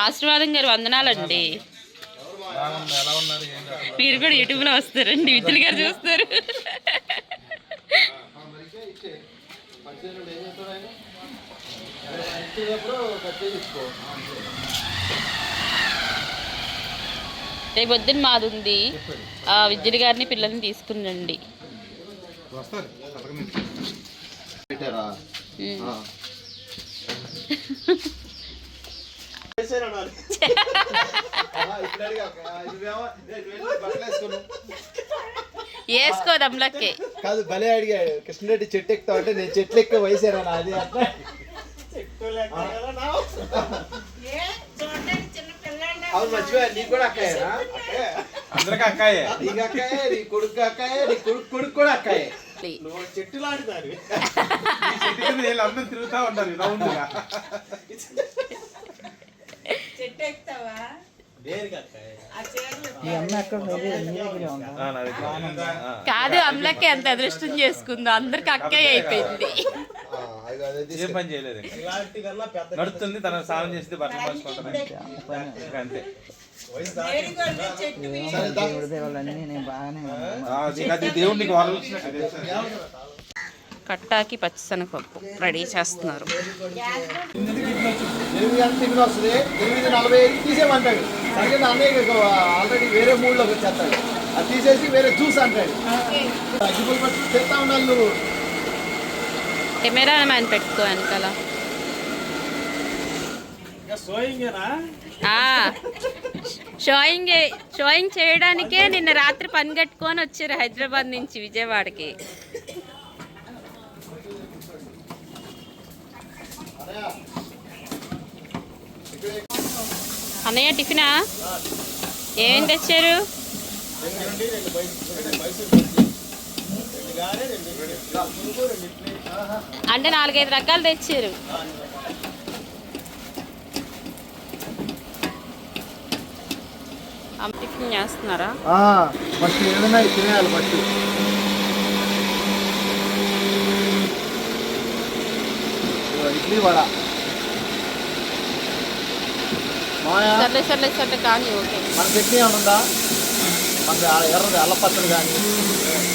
ఆశీర్వాదం గారు వందనాలండి. మీరు కూడా యూట్యూబ్లో వస్తారండి విజులు గారు చూస్తారు. రేపు పొద్దున్న మాది ఉంది ఆ విద్యుల్ గారిని పిల్లల్ని తీసుకుని రండి వస్తారు పథకం నుంచి. పెట్టారా ఉమ్. ఆ. ఆహా, ఇప్పుడు అడిగాక. నువ్వేమో, నేను వెళ్ళి వేసుకో దమ్లక్కే కాదు భలే అడిగాడు కృష్ణరెడ్డి చెట్టు ఎక్కుతావు అంటే నేను చెట్లు ఎక్క వయసేనా అది అట్లా. అవును మర్చిపోయా నీకు కూడా అక్కయ్యనా? అందరికీ అక్కాయే నీకు అక్కయ్యే నీ కొడుకు అక్కయ్యే నీ కొడుకు కొడుకు కూడా అక్కయ్యే. నువ్వు చెట్టు లాంటిదారు ఈ చెట్టు కింద వీళ్ళు అందరూ తిరుగుతా ఉంటారు రౌండ్ కాదు అమ్లకి ఎంత అదృష్టం చేసుకుందో అందరికి అక్కయ్య అయిపోయింది. ఆ, అది- అదే ఏం. పని చేయలేదు తన స్నానం చేసి బట్టలు మార్చుకుంటుంది అంతే. సరే, దా. ఆ, నీకు అది దేవుడికి వాళ్ళు కట్టాకి పచ్చిశనగపప్పు రెడీ చేస్తున్నారు. ఆల్రెడీ వేరే మూడ్లోకి వచ్చేస్తాడు. అది తీసేసి వేరే జ్యూస్ అంటాడు. అగ్గిపుల్ పట్టు తెస్తా ఉండాలి నువ్వు. కెమెరా మ్యాన్ పెట్టుకో వెనకాల. ఆ, షోయింగ్ షోయింగ్ చేయడానికే నిన్న రాత్రి పని కట్టుకొని వచ్చారు హైదరాబాద్ నుంచి విజయవాడకి. అన్నయ్య టిఫినా? ఏం తెచ్చారు? అంటే నాలుగైదు రకాలు తెచ్చారు. అమ్మ టిఫిన్ చేస్తున్నారా? ఫస్ట్ ఏదైనా తినేయాలి ఫస్ట్. ఇడ్లీ వడ. మాయా సర్లే సర్లే సర్లే కానీ ఓకే. మన చట్నీ ఏమైనా ఉందా? మన ఎర్రది కానీ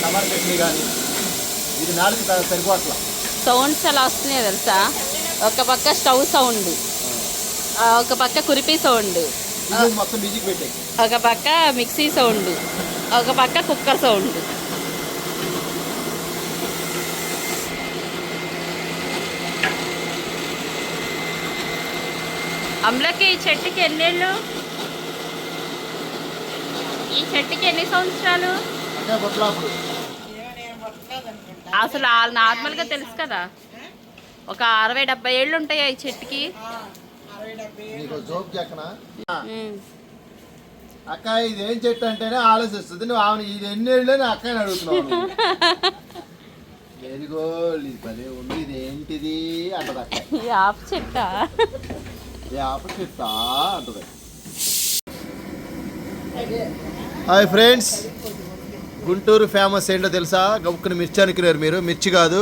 టమాటా చట్నీ కానీ ఇది నాలుగు సరిపోట్ల. సౌండ్స్ ఎలా వస్తున్నాయో తెలుసా? ఒక పక్క స్టవ్ సౌండ్ ఆ, ఒక పక్క కురిపి సౌండ్ మొత్తం పెట్టే. ఒక పక్క మిక్సీ సౌండ్ ఒక పక్క కుక్కర్ సౌండ్ అమ్లకి ఈ చెట్టుకి ఎన్నేళ్ళు? ఈ చెట్టుకి ఎన్ని సంవత్సరాలు? అంటే అసలు ఆ- నార్మల్గా తెలుసు కదా. ఒక అరవై డెబ్బై ఏళ్ళు ఉంటాయా ఈ చెట్టుకి. అక్క ఇది ఏం చెట్టు అంటేనే ఆలోచిస్తుంది. నువ్వు ఆమె ఇది ఎన్ని ఏళ్ళు అని అక్కని అడుగుతున్నావు. ఇది భలే ఉంది ఇది ఏంటిది అంటది అక్క. ఈ ఆపు చెట్టా? వేప చెట్ట అంటది హాయ్ ఫ్రెండ్స్ గుంటూరు ఫేమస్ ఏంటో తెలుసా? గబుక్కుని మిర్చి అనుకున్నారు మీరు. మిర్చి కాదు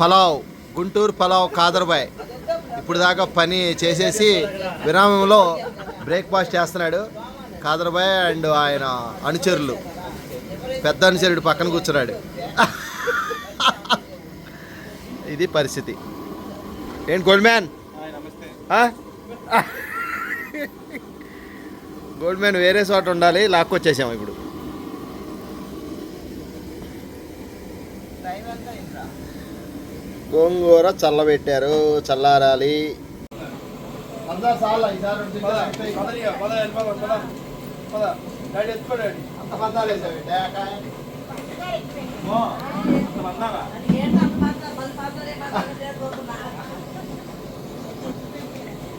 పలావ్. గుంటూరు పలావ్ కాదర్బాయ్. ఇప్పుడు దాకా పని చేసేసి విరామంలో బ్రేక్ఫాస్ట్ చేస్తున్నాడు కాదర్బాయ్ అండ్ ఆయన అనుచరులు. పెద్ద అనుచరుడు పక్కన కూర్చున్నాడు. ఇది పరిస్థితి. ఏంటి గోల్డ్ మ్యాన్? గోల్డ్ మ్యాన్ వేరే చోట ఉండాలి లాక్కొచ్చేసాము ఇప్పుడు గోంగూర చల్లబెట్టారు చల్లారాలి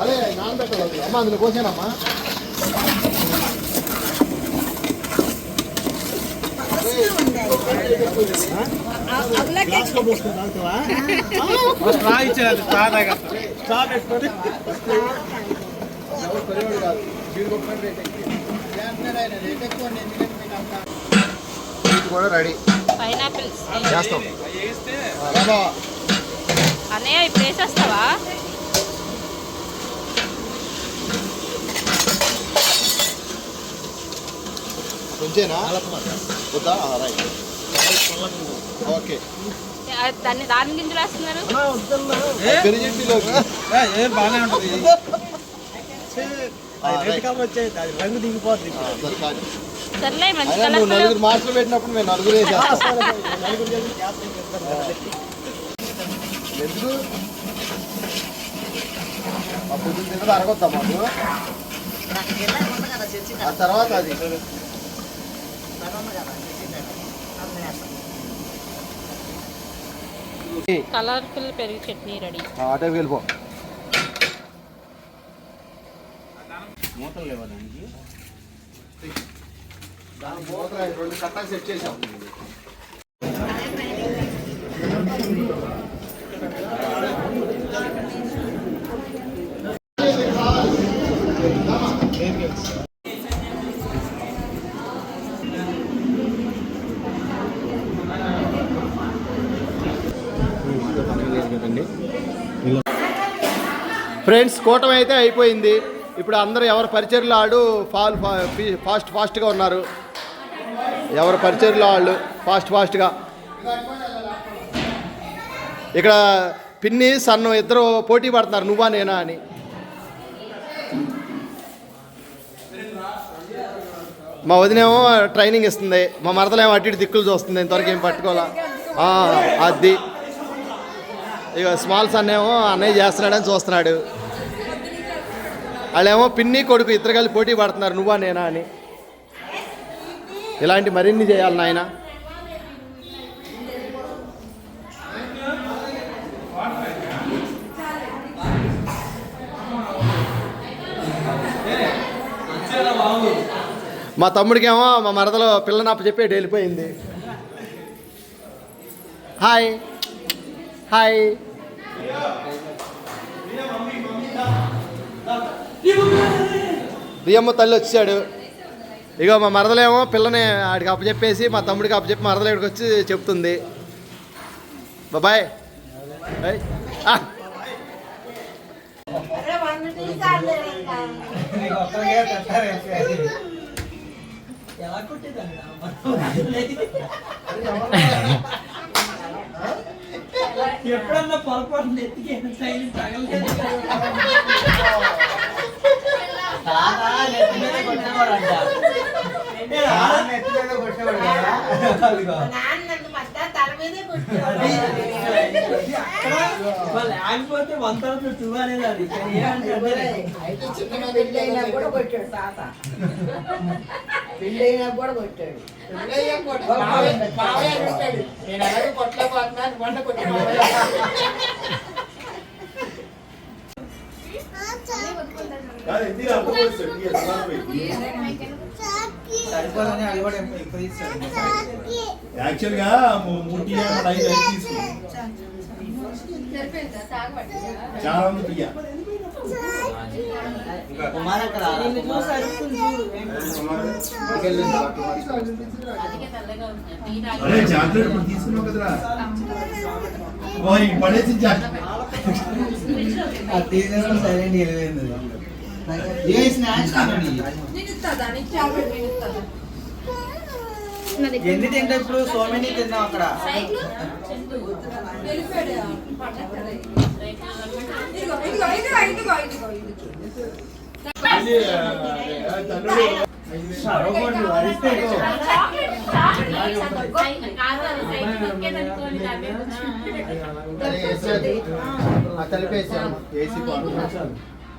అదే నానబెట్టాలి అమ్మ అందులో పోసానమ్మా స్ట్రా ఇచ్చారు స్ట్రా తాగా స్ట్రా పెట్టుకొని ఇది కూడా రెడీ పైనాపిల్స్ చేస్తాం అన్నయ్య ఇప్పుడు వేసేస్తావా? కొంచెనా వద్దా? ఆ, రైట్ ఓకే. దాన్ని దాని గింజలు వేస్తున్నారు? పెరిజెట్టిలోకి ఏ, ఏ బాగానే ఉంటుంది. రంగు దిగిపోద్ది నువ్వు నలుగురు మాటలు పెట్టినప్పుడు మేము నలుగురు ఎందుకు? పొద్దున్న తిన్నది అరగొద్దా మాకు? ఆ తర్వాత అది. కలర్ఫుల్ పెరుగు చట్నీ రెడీ ఆ, అటే వెళ్ళిపో మూతలు లేవా దానికి దానికి మూతలు రెండు కట్టాలు సెట్ చేసాం ఫ్రెండ్స్ కూటమి అయితే అయిపోయింది. ఇప్పుడు అందరూ ఎవరు పరిచర్లు ఆడు ఫాల్ ఫాస్ట్ ఫాస్ట్గా ఉన్నారు. ఎవరు పరిచర్లు వాళ్ళు ఫాస్ట్ ఫాస్ట్గా. ఇక్కడ పిన్ని సన్ను ఇద్దరు పోటీ పడుతున్నారు నువ్వా నేనా అని. మా వదినేమో ట్రైనింగ్ ఇస్తుంది. మా మరదలేమో అటు ఇటు దిక్కులు చూస్తుంది. ఇంతవరకు ఏం పట్టుకోవాలా? అది. ఇక స్మాల్ సన్ ఏమో అన్నయ్య చేస్తున్నాడని చూస్తున్నాడు. వాళ్ళేమో పిన్ని కొడుకు ఇద్దరు కలిసి పోటీ పడుతున్నారు నువ్వా నేనా అని. ఇలాంటి మరిన్ని చేయాలి నాయన. మా తమ్ముడికేమో మా మరదలో పిల్లనప్ప చెప్పే వెళ్ళిపోయింది. హాయ్. హాయ్. బియ్యమ్మ తల్లి వచ్చాడు. ఇగో మా మరదలేమో పిల్లని ఆడికి అప్పచెప్పేసి మా తమ్ముడికి అప్పచెప్పి మరదలు ఇక్కడికి వచ్చి చెప్తుంది. బాబాయ్. ఎప్పుడన్నా పొరపాటు నెత్తికి తగలేదు. లేకపోతే వంద టూ అనేది అది పెళ్ళైనా కూడా కొట్టాడు తాత. పెళ్ళైనా కూడా కొట్టాడు. మావయ్య- మావయ్య కొట్టాడు. నేను అలాగే కొట్టలేకపోతున్నాను వంట కొట్టాడు సరిపోదని అది కూడా ఎక్కువ ఇస్తాడు యాక్చువల్గా మూ- మూడు టీ ఐదు ఐదు తీసుకున్నాం చాలా అరుస్తుంది చూడు అరే చాక్లెట్ ఇప్పుడు తీసుకున్నావు కదరా. ఓ ఈ పడేసి సైలెంట్ వెళ్ళిపోయింది ఏ స్నాక్స్ ఎన్ని తింటే ఇప్పుడు సోమిని తిన్నాం అక్కడ కలిపేసాము ఏసీ పాలు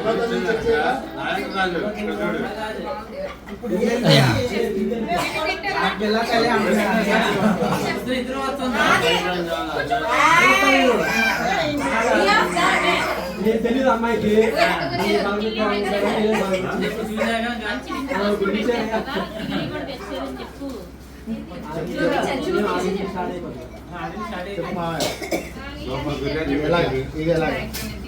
నిర్ణయం చూస్తాం ఒకసారి ఇంటికి వెళ్ళాక అంతే. ఇదిగో.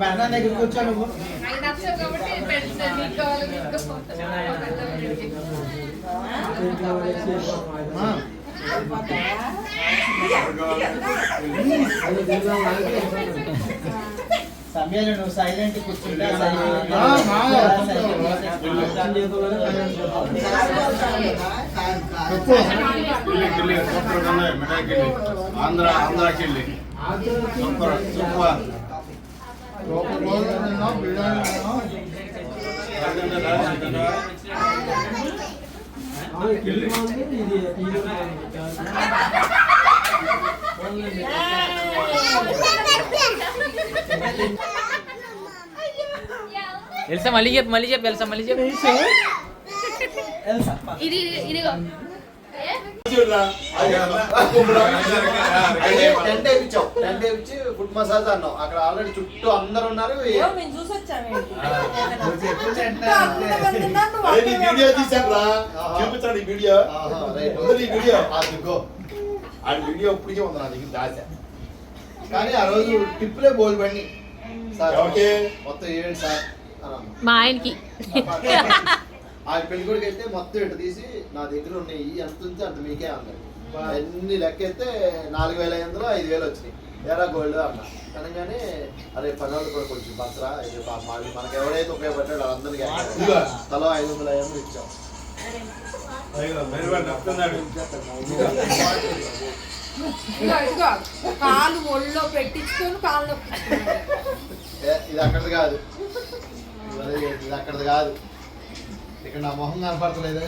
పెద్ద కూర్చో నువ్వు సమయాలు నువ్వు సైలెంట్ కూర్చుంటా. ఆంధ్ర ఆంధ్రాకెళ్ళి. సూపర్ సూపర్ ఒక రోజు తిన్నాం, బిర్యానీ తిన్నాం. తెలుసా మళ్ళీ చెప్పు మళ్ళీ చెప్పు తెలుసా మళ్ళీ చెప్పు ఇది ఇదిగో అదే టెంట్ వేయించాం. టెంట్ వేయించి ఫుడ్ మసాజ్ అన్నాం. అక్కడ ఆల్రెడీ చుట్టూ అందరు ఉన్నారు. వీడియో తీసారా చూపించాడు ఈ వీడియో. ఈ అదిగో ఆ వీడియో ఇప్పటికే ఉంది నా దగ్గర దాచ కానీ ఆ రోజు టిప్పులే బోల్ బండి సార్ ఓకే. మొత్తం ఏంటి సార్. మా ఆయనకి. ఆ పెళ్ళి కొడుకు అయితే మొత్తం ఇటు తీసి నా దగ్గర ఉన్నాయి ఎంత ఉంటే అంత మీకే అందరు అన్ని లెక్క అయితే నాలుగు వేల ఐదులో ఐదు వేలు వచ్చినాయి. ఎరా గోల్డ్ అన్న. అనగానే అరే పనులు కూడా కొంచెం బసరా మాది మనకి ఎవరైతే ఉపయోగపడ్డాడో వాళ్ళందరికీ ఇదిగో. తలో ఐదు వందల ఐదు వందలు ఇచ్చాం. కాలు ఒళ్ళో పెట్టించుకొని ఏ, ఇది అక్కడిది కాదు. ఇది అక్కడిది కాదు. ఇక్కడ నా మొహం కనపడతలేదు.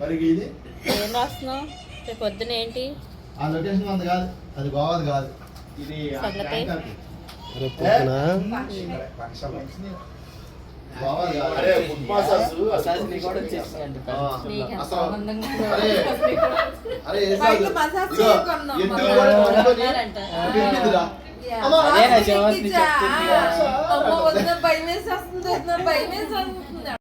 మరి ఇది? ఏం రాస్తున్నావు? రేపు పొద్దున ఏంటి? ఆ లొకేషన్ కాదు. అది గోవాది కాదు. ఇది. అరే అదే భయం వేసి వస్తుంది భయం వేసి వస్తుంది